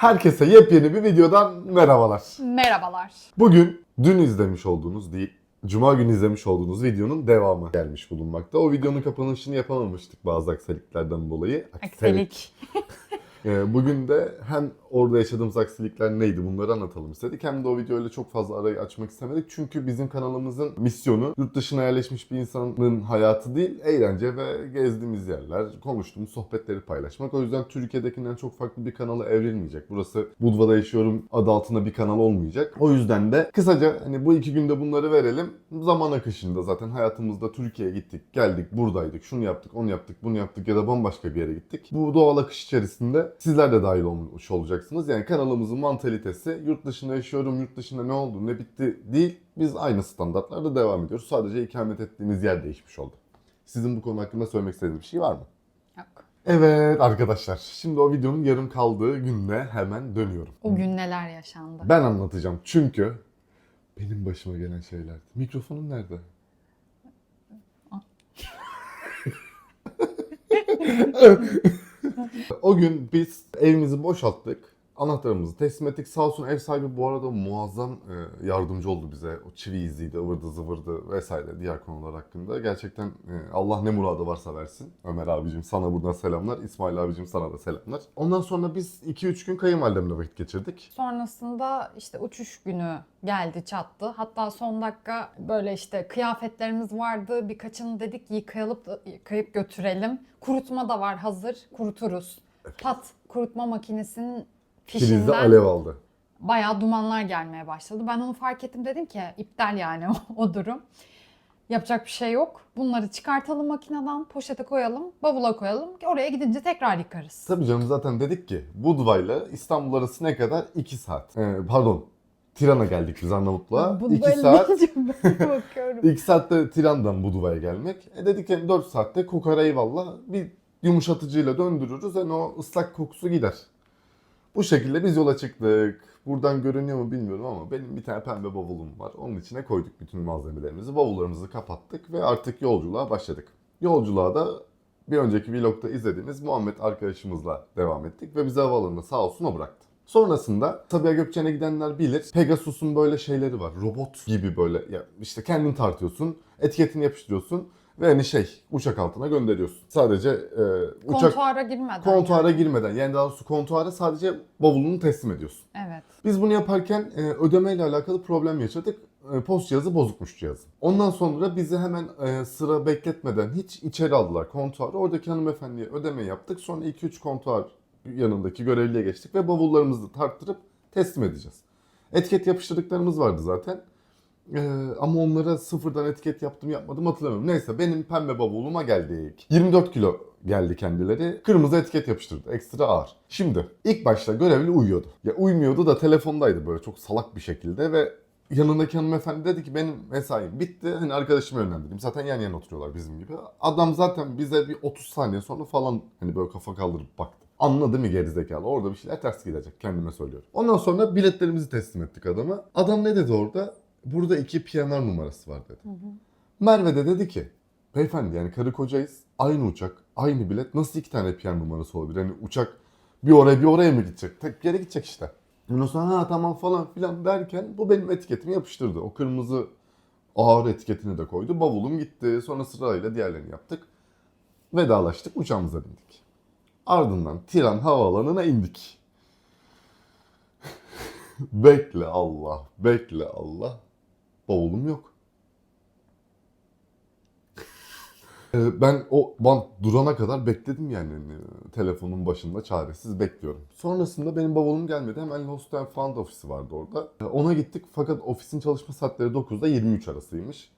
Herkese yepyeni bir videodan merhabalar. Merhabalar. Bugün dün izlemiş olduğunuz değil, Cuma günü izlemiş olduğunuz videonun devamı gelmiş bulunmakta. O videonun kapanışını yapamamıştık bazı aksiliklerden dolayı. Akselik. Ee, Bugün de hem orada yaşadığımız aksilikler neydi bunları anlatalım istedik. Hem de o videoyla çok fazla arayı açmak istemedik. Çünkü bizim kanalımızın misyonu yurt dışına yerleşmiş bir insanın hayatı değil, eğlence ve gezdiğimiz yerler, konuştuğumuz sohbetleri paylaşmak. O yüzden Türkiye'dekinden çok farklı bir kanala evrilmeyecek. Burası Budva'da yaşıyorum adı altında bir kanal olmayacak. O yüzden de kısaca hani bu iki günde bunları verelim. Zaman akışında zaten hayatımızda Türkiye'ye gittik, geldik, buradaydık, şunu yaptık, onu yaptık, bunu yaptık ya da bambaşka bir yere gittik. Bu doğal akış içerisinde sizler de dahil olmuş olacaksınız. Yani kanalımızın mantalitesi yurt dışında yaşıyorum, yurt dışında ne oldu, ne bitti değil. Biz aynı standartlarda devam ediyoruz. Sadece ikamet ettiğimiz yer değişmiş oldu. Sizin bu konu hakkında söylemek istediğiniz bir şey var mı? Yok. Evet arkadaşlar, şimdi o videonun yarım kaldığı gününe hemen dönüyorum. O gün neler yaşandı? Ben anlatacağım çünkü benim başıma gelen şeylerdi. Mikrofonum nerede? o gün biz evimizi boşalttık. Anahtarımızı teslim ettik. Sağ olsun ev sahibi bu arada muazzam e, yardımcı oldu bize. O çivi iziydi, ıvırdı zıvırdı vesaire diğer konular hakkında. Gerçekten e, Allah ne muradı varsa versin. Ömer abicim sana buradan selamlar. İsmail abicim sana da selamlar. Ondan sonra biz 2-3 gün kayınvalidemle vakit geçirdik. Sonrasında işte uçuş günü geldi çattı. Hatta son dakika böyle işte kıyafetlerimiz vardı. Birkaçını dedik yıkayıp, yıkayıp götürelim. Kurutma da var hazır. Kuruturuz. Pat kurutma makinesinin Filizde alev aldı. bayağı dumanlar gelmeye başladı. Ben onu fark ettim dedim ki iptal yani o, durum. Yapacak bir şey yok. Bunları çıkartalım makineden, poşete koyalım, bavula koyalım. Oraya gidince tekrar yıkarız. Tabii canım zaten dedik ki Budva ile İstanbul arası ne kadar? 2 saat. Ee, pardon. Tiran'a geldik biz Arnavutluğa. Bu 2 böyle saat. bakıyorum. 2 saatte Tiran'dan Budva'ya gelmek. E dedik ki 4 saatte kokara eyvallah. Bir yumuşatıcıyla döndürürüz. Yani o ıslak kokusu gider. Bu şekilde biz yola çıktık. Buradan görünüyor mu bilmiyorum ama benim bir tane pembe bavulum var. Onun içine koyduk bütün malzemelerimizi. Bavullarımızı kapattık ve artık yolculuğa başladık. Yolculuğa da bir önceki vlogda izlediğimiz Muhammed arkadaşımızla devam ettik ve bizi havaalanına sağ olsun o bıraktı. Sonrasında Sabiha Gökçen'e gidenler bilir. Pegasus'un böyle şeyleri var. Robot gibi böyle ya işte kendin tartıyorsun, etiketini yapıştırıyorsun ve hani şey uçak altına gönderiyorsun. Sadece e, uçak Kontuara girmeden. kontuara girmeden yani daha doğrusu kontuara sadece bavulunu teslim ediyorsun. Evet. Biz bunu yaparken e, ödemeyle alakalı problem yaşadık. E, post cihazı bozukmuş cihazın. Ondan sonra bizi hemen e, sıra bekletmeden hiç içeri aldılar kontuarı. Oradaki hanımefendiye ödeme yaptık. Sonra 2-3 kontuar yanındaki görevliye geçtik ve bavullarımızı tarttırıp teslim edeceğiz. Etiket yapıştırdıklarımız vardı zaten. E, ama onlara sıfırdan etiket yaptım yapmadım hatırlamıyorum. Neyse benim pembe bavuluma geldik. 24 kilo geldi kendileri. Kırmızı etiket yapıştırdı. Ekstra ağır. Şimdi ilk başta görevli uyuyordu. Ya uymuyordu da telefondaydı böyle çok salak bir şekilde ve yanındaki hanımefendi dedi ki benim mesaim bitti. Hani arkadaşımı yönlendireyim. Zaten yan yana oturuyorlar bizim gibi. Adam zaten bize bir 30 saniye sonra falan hani böyle kafa kaldırıp baktı. Anladı mı gerizekalı? Orada bir şeyler ters gidecek. Kendime söylüyorum. Ondan sonra biletlerimizi teslim ettik adama. Adam ne dedi orada? Burada iki PNR numarası var dedi. Merve de dedi ki beyefendi yani karı kocayız. Aynı uçak, aynı bilet. Nasıl iki tane PNR numarası olabilir? Hani uçak bir oraya bir oraya mı gidecek? Tek bir yere gidecek işte. Ondan sonra ha tamam falan filan derken bu benim etiketimi yapıştırdı. O kırmızı ağır etiketini de koydu. Bavulum gitti. Sonra sırayla diğerlerini yaptık. Vedalaştık. Uçağımıza bindik. Ardından Tiran havaalanına indik. bekle Allah, bekle Allah. Bavulum yok. Ee, Ben o bant durana kadar bekledim yani Hani, telefonun başında çaresiz bekliyorum. Sonrasında benim bavulum gelmedi. Hemen Lost and Found ofisi vardı orada. Ee, Ona gittik fakat ofisin çalışma saatleri 9'da 23 arasıymış.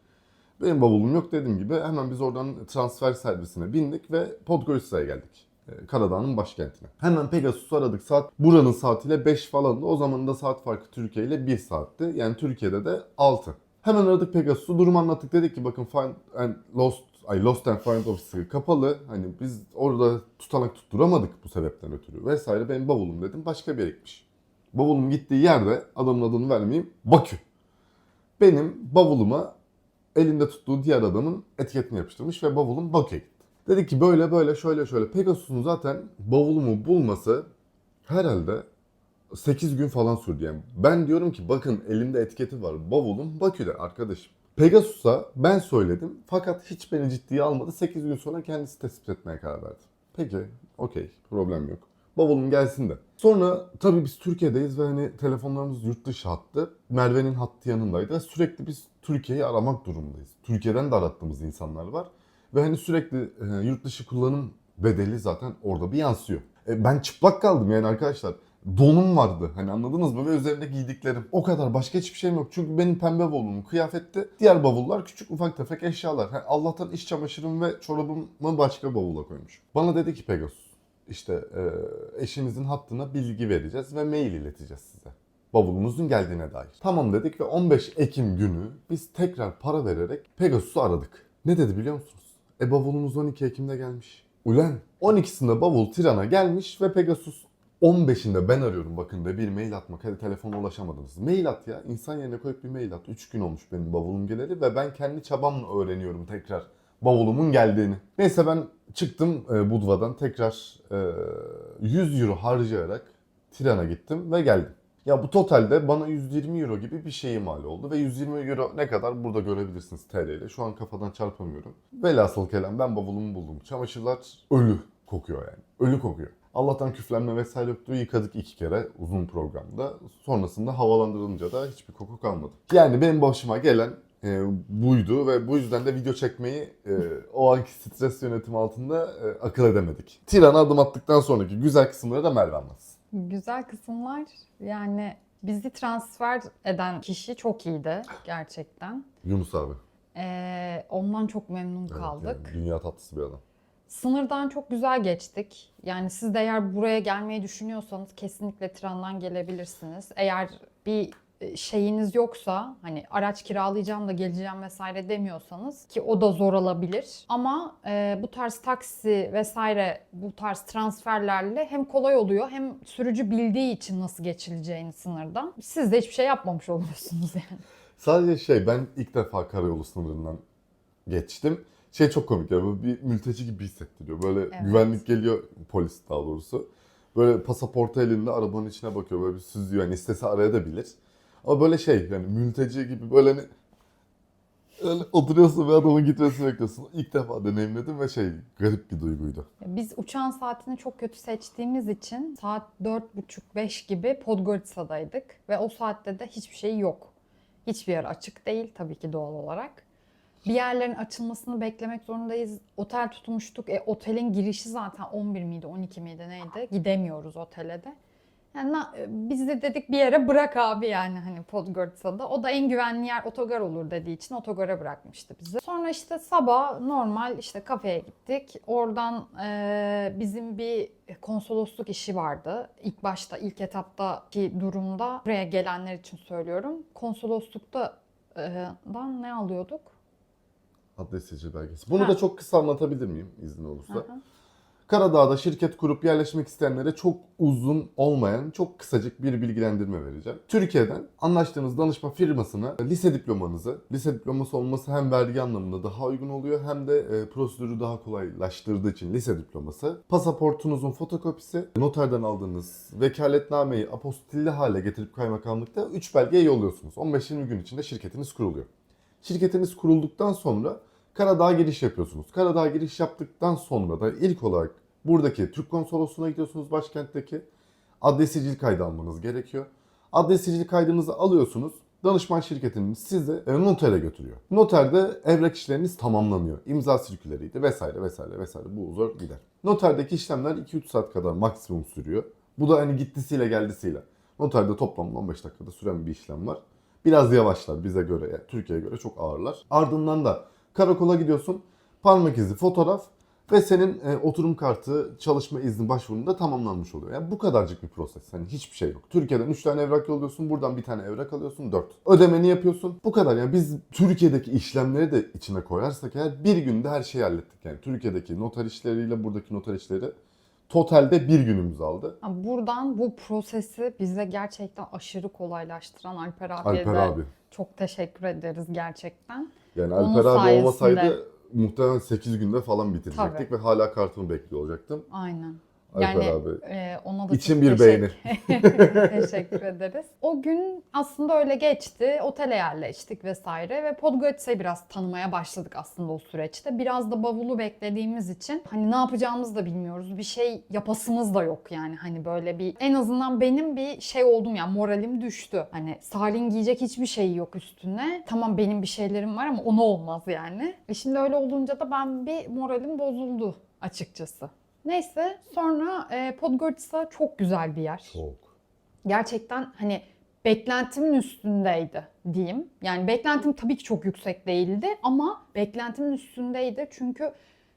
Benim bavulum yok dediğim gibi hemen biz oradan transfer servisine bindik ve Podgorica'ya geldik. Ee, Karadağ'ın başkentine. Hemen Pegasus'u aradık. Saat buranın saatiyle 5 falandı. O zaman da saat farkı Türkiye ile 1 saatti. Yani Türkiye'de de 6. Hemen aradık Pegasus'u. Durumu anlattık. Dedik ki bakın Find and Lost ay Lost and Found ofisi kapalı. Hani biz orada tutanak tutturamadık bu sebepten ötürü vesaire. Benim bavulum dedim başka bir yere. Bavulum gittiği yerde adamın adını vermeyeyim. Bakü. Benim bavuluma elinde tuttuğu diğer adamın etiketini yapıştırmış ve bavulum Bakü'ye. Dedi ki böyle böyle şöyle şöyle Pegasus'un zaten bavulumu bulması herhalde 8 gün falan sürdü yani. Ben diyorum ki bakın elimde etiketi var. Bavulum Bakü'de arkadaşım. Pegasus'a ben söyledim fakat hiç beni ciddiye almadı. 8 gün sonra kendisi tespit etmeye karar verdi. Peki, okey, problem yok. Bavulum gelsin de. Sonra tabii biz Türkiye'deyiz ve hani telefonlarımız yurt dışı hattı. Merve'nin hattı yanındaydı ve sürekli biz Türkiye'yi aramak durumundayız. Türkiye'den de arattığımız insanlar var. Ve hani sürekli e, yurt dışı kullanım bedeli zaten orada bir yansıyor. E, ben çıplak kaldım yani arkadaşlar. Donum vardı hani anladınız mı ve üzerinde giydiklerim. O kadar başka hiçbir şeyim yok. Çünkü benim pembe bavulum kıyafetti. Diğer bavullar küçük ufak tefek eşyalar. Ha, Allah'tan iş çamaşırım ve çorabımı başka bavula koymuş. Bana dedi ki Pegasus işte e, eşinizin hattına bilgi vereceğiz ve mail ileteceğiz size. Bavulunuzun geldiğine dair. Tamam dedik ve 15 Ekim günü biz tekrar para vererek Pegasus'u aradık. Ne dedi biliyor musunuz? E bavulunuz 12 Ekim'de gelmiş. Ulan 12'sinde bavul Tiran'a gelmiş ve Pegasus 15'inde ben arıyorum bakın da bir mail atmak. Hadi telefona ulaşamadınız. Mail at ya. İnsan yerine koyup bir mail at. 3 gün olmuş benim bavulum geleli ve ben kendi çabamla öğreniyorum tekrar bavulumun geldiğini. Neyse ben çıktım e, Budva'dan tekrar e, 100 euro harcayarak Tiran'a gittim ve geldim. Ya bu totalde bana 120 euro gibi bir şey mal oldu ve 120 euro ne kadar burada görebilirsiniz TL ile. Şu an kafadan çarpamıyorum. Velhasıl kelam ben bavulumu buldum. Çamaşırlar ölü kokuyor yani. Ölü kokuyor. Allah'tan küflenme vesaire yoktu. Yıkadık iki kere uzun programda. Sonrasında havalandırılınca da hiçbir koku kalmadı. Yani benim başıma gelen e, buydu ve bu yüzden de video çekmeyi e, o anki stres yönetimi altında e, akıl edemedik. Tiran'a adım attıktan sonraki güzel kısımları da Merve anlatsın. Güzel kısımlar yani bizi transfer eden kişi çok iyiydi gerçekten. Yunus abi. Ee, ondan çok memnun Evet, kaldık. yani dünya tatlısı bir adam. Sınırdan çok güzel geçtik. Yani siz de eğer buraya gelmeyi düşünüyorsanız kesinlikle Tiran'dan gelebilirsiniz. Eğer bir şeyiniz yoksa hani araç kiralayacağım da geleceğim vesaire demiyorsanız ki o da zor olabilir. Ama e, bu tarz taksi vesaire bu tarz transferlerle hem kolay oluyor hem sürücü bildiği için nasıl geçileceğini sınırdan. Siz de hiçbir şey yapmamış oluyorsunuz yani. Sadece şey ben ilk defa karayolu sınırından geçtim. Şey çok komik ya böyle bir mülteci gibi hissettiriyor. Böyle Evet. güvenlik geliyor polis daha doğrusu. Böyle pasaportu elinde arabanın içine bakıyor böyle bir süzüyor. Yani istese arayabilir. Ama böyle şey yani mülteci gibi böyle hani öyle oturuyorsun ve adamın gitmesini bekliyorsun. İlk defa deneyimledim ve şey garip bir duyguydu. Biz uçağın saatini çok kötü seçtiğimiz için saat 4.30-5 gibi Podgorica'daydık ve o saatte de hiçbir şey yok. Hiçbir yer açık değil tabii ki doğal olarak. Bir yerlerin açılmasını beklemek zorundayız. Otel tutmuştuk. E, otelin girişi zaten 11 miydi 12 miydi neydi? Gidemiyoruz otele de. Yani e, biz de dedik bir yere bırak abi yani hani Podgorica'da. O da en güvenli yer otogar olur dediği için otogara bırakmıştı bizi. Sonra işte sabah normal işte kafeye gittik. Oradan e, bizim bir konsolosluk işi vardı. İlk başta ilk etaptaki durumda buraya gelenler için söylüyorum. Konsoloslukta e, dan ne alıyorduk? Adres seçil belgesi. Bunu Ha. da çok kısa anlatabilir miyim izin olursa? Hı. Karadağ'da şirket kurup yerleşmek isteyenlere çok uzun olmayan, çok kısacık bir bilgilendirme vereceğim. Türkiye'den anlaştığınız danışma firmasına lise diplomanızı, lise diploması olması hem vergi anlamında daha uygun oluyor hem de e, prosedürü daha kolaylaştırdığı için lise diploması, pasaportunuzun fotokopisi, noterden aldığınız vekaletnameyi apostilli hale getirip kaymakamlıkta 3 belgeye yolluyorsunuz. 15-20 gün içinde şirketiniz kuruluyor. Şirketiniz kurulduktan sonra Karadağ'a giriş yapıyorsunuz. Karadağ'a giriş yaptıktan sonra da ilk olarak buradaki Türk konsolosluğuna gidiyorsunuz başkentteki. Adres sicil kaydı almanız gerekiyor. Adres sicil kaydınızı alıyorsunuz. Danışman şirketiniz sizi e, notere götürüyor. Noterde evrak işleriniz tamamlanıyor. İmza sirküleriydi vesaire vesaire vesaire bu uzar gider. Noterdeki işlemler 2-3 saat kadar maksimum sürüyor. Bu da hani gittisiyle geldisiyle. Noterde toplamda 15 dakikada süren bir işlem var. Biraz yavaşlar bize göre, yani Türkiye'ye göre çok ağırlar. Ardından da karakola gidiyorsun. Parmak izi, fotoğraf ve senin e, oturum kartı, çalışma izni başvurunda tamamlanmış oluyor. Yani bu kadarcık bir proses. Hani hiçbir şey yok. Türkiye'den 3 tane evrak yolluyorsun, buradan bir tane evrak alıyorsun, 4. Ödemeni yapıyorsun. Bu kadar. Yani biz Türkiye'deki işlemleri de içine koyarsak eğer bir günde her şeyi hallettik. Yani Türkiye'deki noter işleriyle buradaki noter işleri totalde bir günümüz aldı. Buradan bu prosesi bize gerçekten aşırı kolaylaştıran Alper abiye Alper de abi. çok teşekkür ederiz gerçekten. Yani Onun Alper abi sayesinde- olmasaydı muhtemelen 8 günde falan bitirecektik Tabii. ve hala kartımı bekliyor olacaktım. Aynen. Alper Yani abi. e, ona da İçin bir teşekkür- teşekkür ederiz. O gün aslında öyle geçti. Otele yerleştik vesaire ve Podgorica'yı biraz tanımaya başladık aslında o süreçte. Biraz da bavulu beklediğimiz için hani ne yapacağımızı da bilmiyoruz. Bir şey yapasımız da yok yani. Hani böyle bir en azından benim bir şey oldum ya moralim düştü. Hani Salih'in giyecek hiçbir şey yok üstüne. Tamam benim bir şeylerim var ama ona olmaz yani. E şimdi öyle olunca da ben bir moralim bozuldu açıkçası. Neyse sonra e, Podgorica çok güzel bir yer. Çok. Gerçekten hani beklentimin üstündeydi diyeyim. Yani beklentim tabii ki çok yüksek değildi ama beklentimin üstündeydi. Çünkü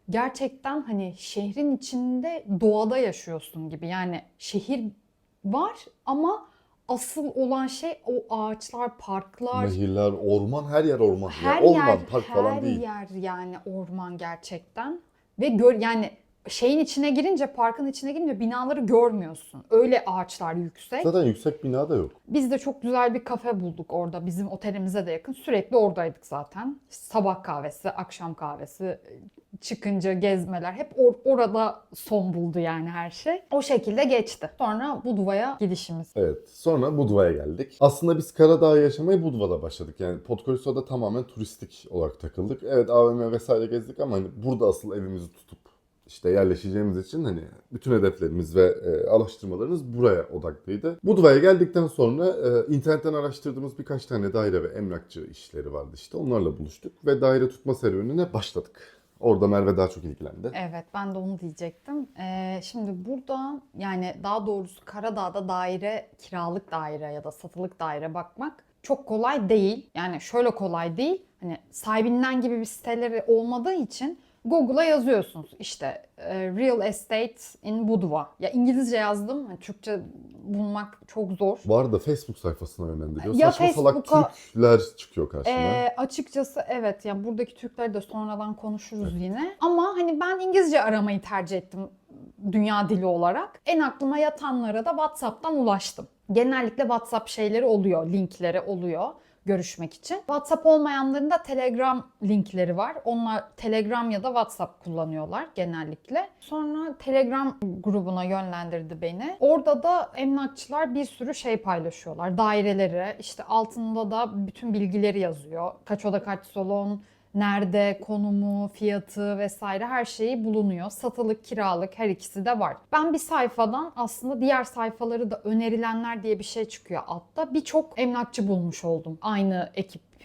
gerçekten hani şehrin içinde doğada yaşıyorsun gibi. Yani şehir var ama asıl olan şey o ağaçlar, parklar, Nehirler, orman, her yer orman. her orman, yer, park her falan değil. yer yani orman gerçekten. Ve gör yani şeyin içine girince, parkın içine girince binaları görmüyorsun. Öyle ağaçlar yüksek. Zaten yüksek bina da yok. Biz de çok güzel bir kafe bulduk orada. Bizim otelimize de yakın. Sürekli oradaydık zaten. Sabah kahvesi, akşam kahvesi, çıkınca gezmeler hep or- orada son buldu yani her şey. O şekilde geçti. Sonra Budva'ya gidişimiz. Evet. Sonra Budva'ya geldik. Aslında biz Karadağ yaşamaya Budva'da başladık. Yani Podgorica'da tamamen turistik olarak takıldık. Evet AVM vesaire gezdik ama hani burada asıl evimizi tutup işte yerleşeceğimiz için hani bütün hedeflerimiz ve e, araştırmalarımız buraya odaklıydı. Budva'ya geldikten sonra e, internetten araştırdığımız birkaç tane daire ve emlakçı işleri vardı işte. Onlarla buluştuk ve daire tutma serüvenine başladık. Orada Merve daha çok ilgilendi. Evet ben de onu diyecektim. Ee, şimdi burada yani daha doğrusu Karadağ'da daire, kiralık daire ya da satılık daire bakmak çok kolay değil. Yani şöyle kolay değil. Hani sahibinden gibi bir siteleri olmadığı için Google'a yazıyorsunuz işte e, Real Estate in Budva. Ya İngilizce yazdım. Hani Türkçe bulmak çok zor. Var da Facebook sayfasına yönlendiriyor. Ya Saçma salak Türkler çıkıyor karşına. Ee, açıkçası evet ya buradaki Türkleri de sonradan konuşuruz yine. Ama hani ben İngilizce aramayı tercih ettim dünya dili olarak. En aklıma yatanlara da WhatsApp'tan ulaştım. Genellikle WhatsApp şeyleri oluyor, linkleri oluyor görüşmek için. WhatsApp olmayanların da Telegram linkleri var. Onlar Telegram ya da WhatsApp kullanıyorlar genellikle. Sonra Telegram grubuna yönlendirdi beni. Orada da emlakçılar bir sürü şey paylaşıyorlar. Daireleri, işte altında da bütün bilgileri yazıyor. Kaç oda kaç salon, nerede, konumu, fiyatı vesaire her şeyi bulunuyor. Satılık, kiralık her ikisi de var. Ben bir sayfadan aslında diğer sayfaları da önerilenler diye bir şey çıkıyor altta. Birçok emlakçı bulmuş oldum aynı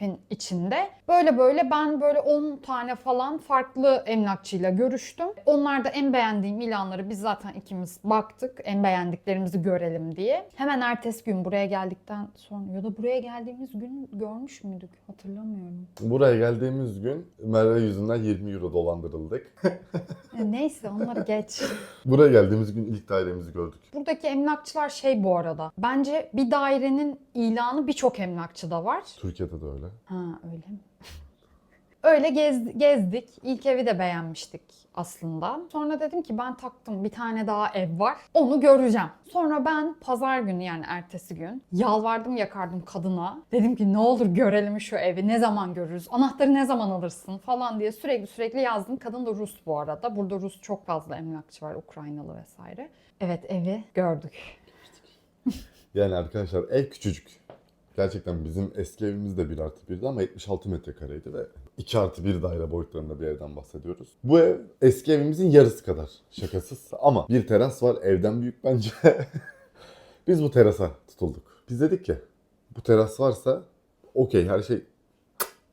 ekipin içinde. Böyle böyle ben böyle 10 tane falan farklı emlakçıyla görüştüm. Onlar da en beğendiğim ilanları biz zaten ikimiz baktık. En beğendiklerimizi görelim diye. Hemen ertesi gün buraya geldikten sonra ya da buraya geldiğimiz gün görmüş müydük hatırlamıyorum. Buraya geldiğimiz gün Merve yüzünden 20 euro dolandırıldık. Neyse onları geç. Buraya geldiğimiz gün ilk dairemizi gördük. Buradaki emlakçılar şey bu arada. Bence bir dairenin ilanı birçok emlakçıda var. Türkiye'de de öyle. Ha öyle mi? Öyle gez, gezdik. İlk evi de beğenmiştik aslında. Sonra dedim ki ben taktım bir tane daha ev var. Onu göreceğim. Sonra ben pazar günü yani ertesi gün yalvardım yakardım kadına. Dedim ki ne olur görelim şu evi. Ne zaman görürüz? Anahtarı ne zaman alırsın falan diye sürekli sürekli yazdım. Kadın da Rus bu arada. Burada Rus çok fazla emlakçı var. Ukraynalı vesaire. Evet evi gördük. Yani arkadaşlar ev küçücük. Gerçekten bizim eski evimiz de 1 artı 1'di ama 76 metrekareydi ve 2 artı 1 daire boyutlarında bir evden bahsediyoruz. Bu ev eski evimizin yarısı kadar şakasız ama bir teras var evden büyük bence. Biz bu terasa tutulduk. Biz dedik ki bu teras varsa okey her şey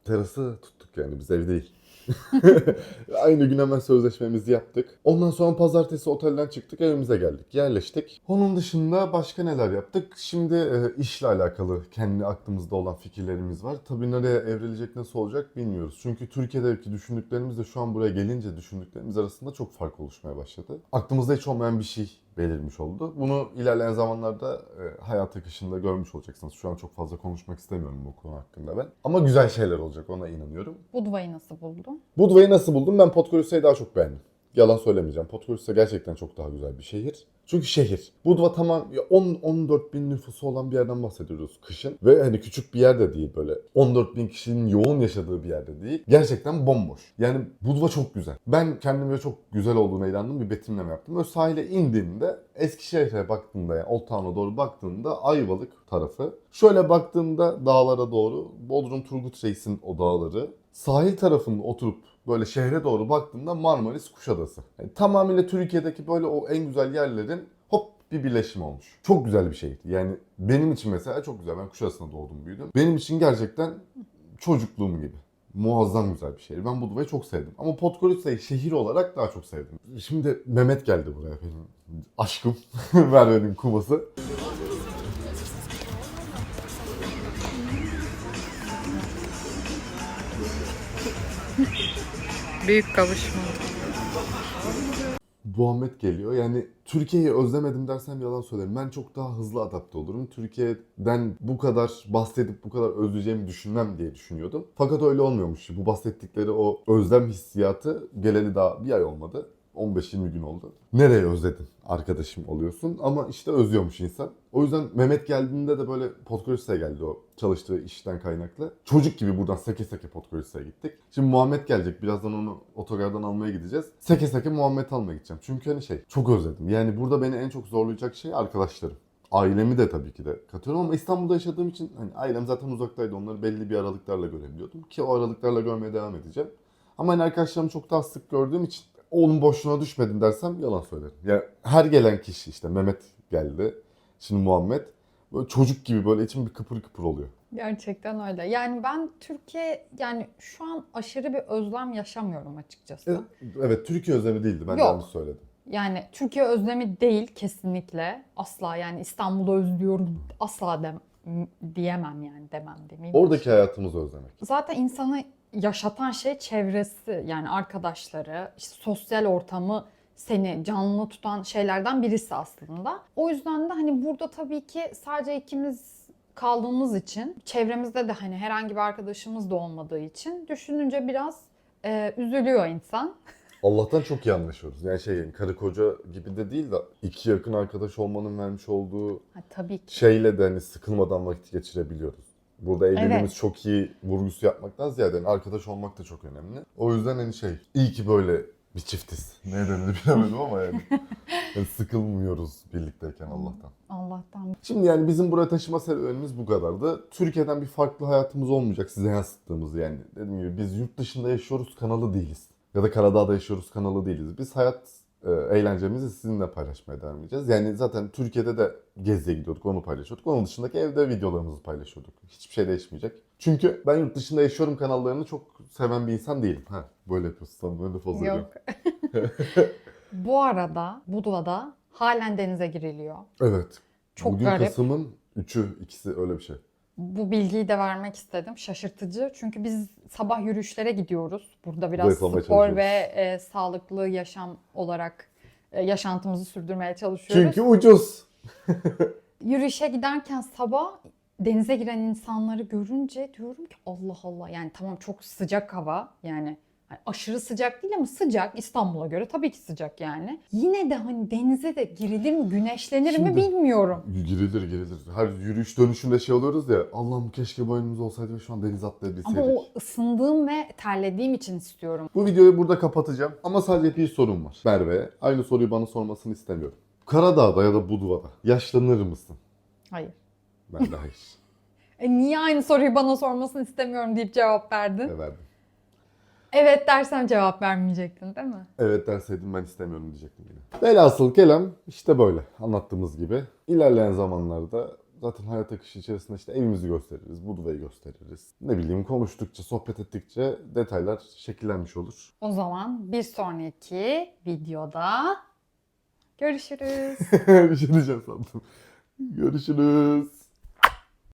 terası tuttuk yani biz ev değil. Aynı gün hemen sözleşmemizi yaptık. Ondan sonra pazartesi otelden çıktık, evimize geldik, yerleştik. Onun dışında başka neler yaptık? Şimdi e, işle alakalı kendi aklımızda olan fikirlerimiz var. Tabii nereye evrilecek, nasıl olacak bilmiyoruz. Çünkü Türkiye'deki düşündüklerimizle şu an buraya gelince düşündüklerimiz arasında çok fark oluşmaya başladı. Aklımızda hiç olmayan bir şey belirmiş oldu. Bunu ilerleyen zamanlarda e, hayat akışında görmüş olacaksınız. Şu an çok fazla konuşmak istemiyorum bu konu hakkında ben. Ama güzel şeyler olacak ona inanıyorum. Budva'yı nasıl buldun? Budva'yı nasıl buldum? Ben Podgorica'yı daha çok beğendim. Yalan söylemeyeceğim. Podgorica gerçekten çok daha güzel bir şehir. Çünkü şehir. Budva tamam ya 10-14 bin nüfusu olan bir yerden bahsediyoruz kışın. Ve hani küçük bir yer de değil böyle. 14 bin kişinin yoğun yaşadığı bir yerde değil. Gerçekten bomboş. Yani Budva çok güzel. Ben kendime çok güzel olduğuna inandım bir betimleme yaptım. Böyle sahile indiğinde Eskişehir'e baktığında yani Old Town'a doğru baktığında Ayvalık tarafı. Şöyle baktığında dağlara doğru Bodrum Turgut Reis'in o dağları. Sahil tarafında oturup böyle şehre doğru baktığımda Marmaris Kuşadası. Yani tamamıyla Türkiye'deki böyle o en güzel yerlerin hop bir birleşim olmuş. Çok güzel bir şeydi. Yani benim için mesela çok güzel. Ben Kuşadası'nda doğdum büyüdüm. Benim için gerçekten çocukluğum gibi. Muazzam güzel bir şehir. Ben Budva'yı çok sevdim. Ama Podgorica'yı şehir olarak daha çok sevdim. Şimdi Mehmet geldi buraya benim aşkım. Merve'nin kuması. Büyük kavuşma. Muhammed geliyor. Yani Türkiye'yi özlemedim dersem yalan söylerim. Ben çok daha hızlı adapte olurum. Türkiye'den bu kadar bahsedip bu kadar özleyeceğimi düşünmem diye düşünüyordum. Fakat öyle olmuyormuş. Bu bahsettikleri o özlem hissiyatı geleli daha bir ay olmadı. 15-20 gün oldu. Nereye özledin arkadaşım oluyorsun ama işte özlüyormuş insan. O yüzden Mehmet geldiğinde de böyle Podgorica'ya geldi o çalıştığı işten kaynaklı. Çocuk gibi buradan seke seke Podgorica'ya gittik. Şimdi Muhammed gelecek. Birazdan onu otogardan almaya gideceğiz. Seke seke Muhammed almaya gideceğim. Çünkü hani şey çok özledim. Yani burada beni en çok zorlayacak şey arkadaşlarım. Ailemi de tabii ki de katıyorum ama İstanbul'da yaşadığım için hani ailem zaten uzaktaydı. Onları belli bir aralıklarla görebiliyordum. Ki o aralıklarla görmeye devam edeceğim. Ama hani arkadaşlarımı çok daha sık gördüğüm için oğlum boşluğuna düşmedin dersem yalan söylerim. Yani her gelen kişi işte Mehmet geldi. Şimdi Muhammed. Böyle çocuk gibi böyle içim bir kıpır kıpır oluyor. Gerçekten öyle. Yani ben Türkiye yani şu an aşırı bir özlem yaşamıyorum açıkçası. Evet Türkiye özlemi değildi ben Yok. yanlış söyledim. Yani Türkiye özlemi değil kesinlikle. Asla yani İstanbul'u özlüyorum asla dem diyemem yani demem demeyeyim. Oradaki hayatımızı özlemek. Zaten insanı yaşatan şey çevresi yani arkadaşları, işte sosyal ortamı seni canlı tutan şeylerden birisi aslında. O yüzden de hani burada tabii ki sadece ikimiz kaldığımız için çevremizde de hani herhangi bir arkadaşımız da olmadığı için düşününce biraz e, üzülüyor insan. Allah'tan çok iyi anlaşıyoruz. Yani şey yani karı koca gibi de değil de iki yakın arkadaş olmanın vermiş olduğu Ha, tabii ki. şeyle de hani sıkılmadan vakit geçirebiliyoruz. Burada evliliğimiz Evet. çok iyi vurgusu yapmaktan ziyade hani arkadaş olmak da çok önemli. O yüzden hani şey iyi ki böyle bir çiftiz. Ne denir bilemedim ama yani. Yani sıkılmıyoruz birlikteyken Allah'tan. Allah'tan. Şimdi yani bizim buraya taşıma serüvenimiz bu kadardı. Türkiye'den bir farklı hayatımız olmayacak size yansıttığımız yani. Dediğim gibi biz yurt dışında yaşıyoruz kanalı değiliz. Ya da Karadağ'da yaşıyoruz kanalı değiliz. Biz hayat eğlencemizi sizinle paylaşmaya devam edeceğiz. Yani zaten Türkiye'de de geziye gidiyorduk onu paylaşıyorduk. Onun dışındaki evde videolarımızı paylaşıyorduk. Hiçbir şey değişmeyecek. Çünkü ben yurt dışında yaşıyorum kanallarını çok seven bir insan değilim. Ha, böyle yapıyorsun sen böyle fazla Yok. Bu arada Budva'da halen denize giriliyor. Evet. Çok Bugün garip. Kasım'ın 3'ü ikisi öyle bir şey. Bu bilgiyi de vermek istedim. Şaşırtıcı. Çünkü biz sabah yürüyüşlere gidiyoruz. Burada biraz Zayıflamaya spor ve e, sağlıklı yaşam olarak e, yaşantımızı sürdürmeye çalışıyoruz. Çünkü ucuz. Yürüyüşe giderken sabah denize giren insanları görünce diyorum ki Allah Allah yani tamam çok sıcak hava yani hani aşırı sıcak değil ama sıcak İstanbul'a göre tabii ki sıcak yani. Yine de hani denize de girilir mi güneşlenir mi Şimdi- bilmiyorum. Girilir girilir. Her yürüyüş dönüşünde şey oluyoruz ya. Allah'ım keşke boynumuz olsaydı ve şu an denize atlayabilseydik. Ama o ısındığım ve terlediğim için istiyorum. Bu videoyu burada kapatacağım. Ama sadece bir sorum var. Merve, aynı soruyu bana sormasını istemiyorum. Karadağ'da ya da Budva'da yaşlanır mısın? Hayır. Ben de hayır. E niye aynı soruyu bana sormasını istemiyorum deyip cevap verdin? Ne verdim? Evet dersem cevap vermeyecektin değil mi? Evet derseydim ben istemiyorum diyecektim yine. Velhasıl kelam işte böyle anlattığımız gibi. İlerleyen zamanlarda zaten hayat akışı içerisinde işte evimizi gösteririz, Budva'yı gösteririz. Ne bileyim konuştukça, sohbet ettikçe detaylar şekillenmiş olur. O zaman bir sonraki videoda görüşürüz. bir şey diyeceğim sandım. Görüşürüz.